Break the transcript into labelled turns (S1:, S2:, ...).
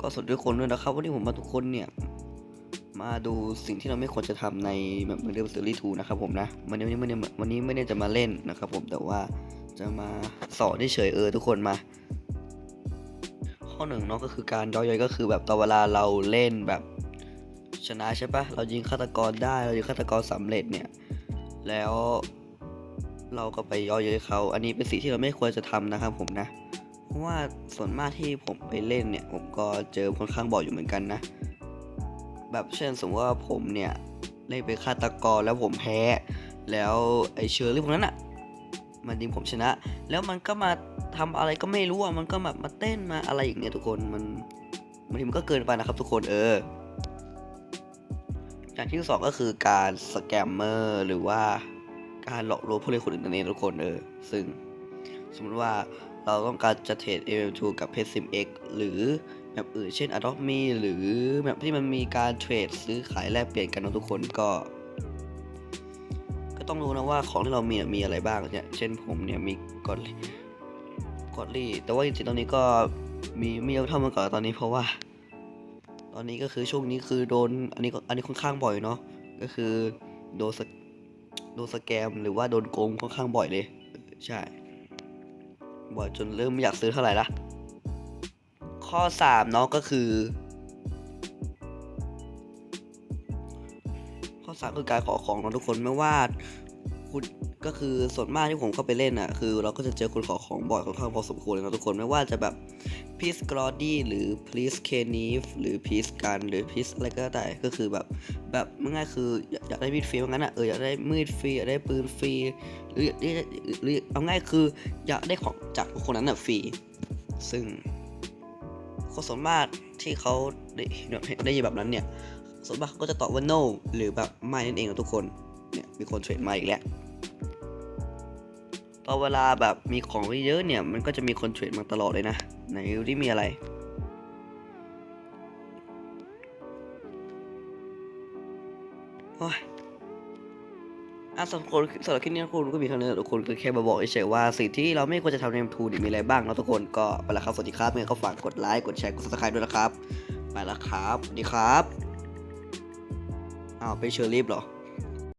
S1: ก็สวัสดีทุกคนด้วยนะครับวันนี้ผมมาทุกคนเนี่ย มาดูสิ่งที่เราไม่ควรจะทำในแบบเรื่องซีรีส์ทูนะครับผมนะวันนี้ไม่ได้วันนี้ไม่ได้จะมาเล่นนะครับผมแต่ว่าจะมาสอนเฉยเออทุกคนมา ข้อหนึ่งเนาะก็คือการย้อยก็คือแบบตอนเวลาเราเล่นแบบชนะใช่ปะเรายิงฆาตกรได้เรายิงฆาตกรสำเร็จเนี่ย แล้วเราก็ไปย่อย้ยเขา อันนี้เป็นสิ่งที่เราไม่ควรจะทำนะครับผมนะ เพราะว่าส่วนมากที่ผมไปเล่นเนี่ย ผมก็เจอค่อนข้างบ่อยอยู่เหมือนกันนะ แบบเช่นสมมติว่าผมเนี่ยเล่นเป็นฆาตกรแล้วผมแพ้ แล้วไอเชอร์รี่พวกนั้นอะ่ะมันยิงผมชนะ แล้วมันก็มาทำอะไรก็ไม่รู้อะมันก็แบบมาเต้นมาอะไรอย่างเงี้ยทุกคนมันบางทีมันก็เกินไปนะครับทุกคนเอออย่างที่สองก็คือการสแกมเมอร์หรือว่าการหลอกลวงผู้เล่นคนอื่นนั่นเองทุกคนเออซึ่งสมมติว่า เราต้องการจะเทรด AM2 กับ p e s i m X หรือแบบอื่นเช่น Adopt Me หรือแบบที่มันมีการเทรดซื้อขายแลกเปลี่ยนกันนะทุกคนก็ ก็ต้องรู้นะว่าของที่เรามีมีอะไรบ้างเนี่ยเช่นผมเนี่ยมีกอดกอดลี่ แต่ว่าจริงๆตอนนี้ก็มีไม่เยอะเท่าเมื่อก่อนตอนนี้เพราะว่า ตอนนี้ก็คือช่วงนี้คือโดนอันนี้อันนี้ค่อนข้างบ่อยเนาะก็คือโดนโดนสแกมหรือว่าโดนโกงค่อนข้างบ่อยเลย ใช่ บ่อยจนเริ่มไม่อยากซื้อเท่าไหร่ละข้อ3เนาะก็คือ ข้อ3คือการขอของเนาะทุกคนไม่ว่าคุณ ก็คือส่วนมากที่ผมเข้าไปเล่นอะคือเราก็จะเจอคนขอของบ่อยค่อนข้างพอสมควรเลยนะทุกคนไม่ว่าจะแบบพีซกรอดี้หรือพีซเคนีฟหรือพีซกันหรือพีซอะไรก็ได้ก็คือแบบแบบง่ายๆคืออยากได้มีดฟรีว่างั้นอะเอออยากได้มีดฟรีอยากได้ปืนฟรีหรือหรือหรือเอาง่ายคืออยากได้ของจากคนนั้นอะฟรีซึ่งคนส่วนมากที่เขาได้ได้ยินแบบนั้นเนี่ยส่วนมากก็จะตอบว่า no หรือแบบไม่นั่นเองนะทุกคน เนี่ย มีคนเทรดมาอีกแล้ว พอเวลาแบบมีของเยอะเนี่ยมันก็จะมีคนเทรดมาตลอดเลยนะไหนดูที่มีอะไรโอ้ยอะสำหรับคนสำหรับคลิปนี้นะคุณก็มีเท่านี้ทุกคนก็แค่มาบอกเฉยๆว่าสิ่งที่เราไม่ควรจะทำในทูนมีอะไรบ้างเนาะทุกคนก็ไปแล้วครับสวัสดีครับเมื่อก็ฝากกดไลค์กดแชร์กด subscribe ด้วยนะครับไปแล้วครับสวัสดีครับอ้าวไปเชอร์ลีฟเหรอ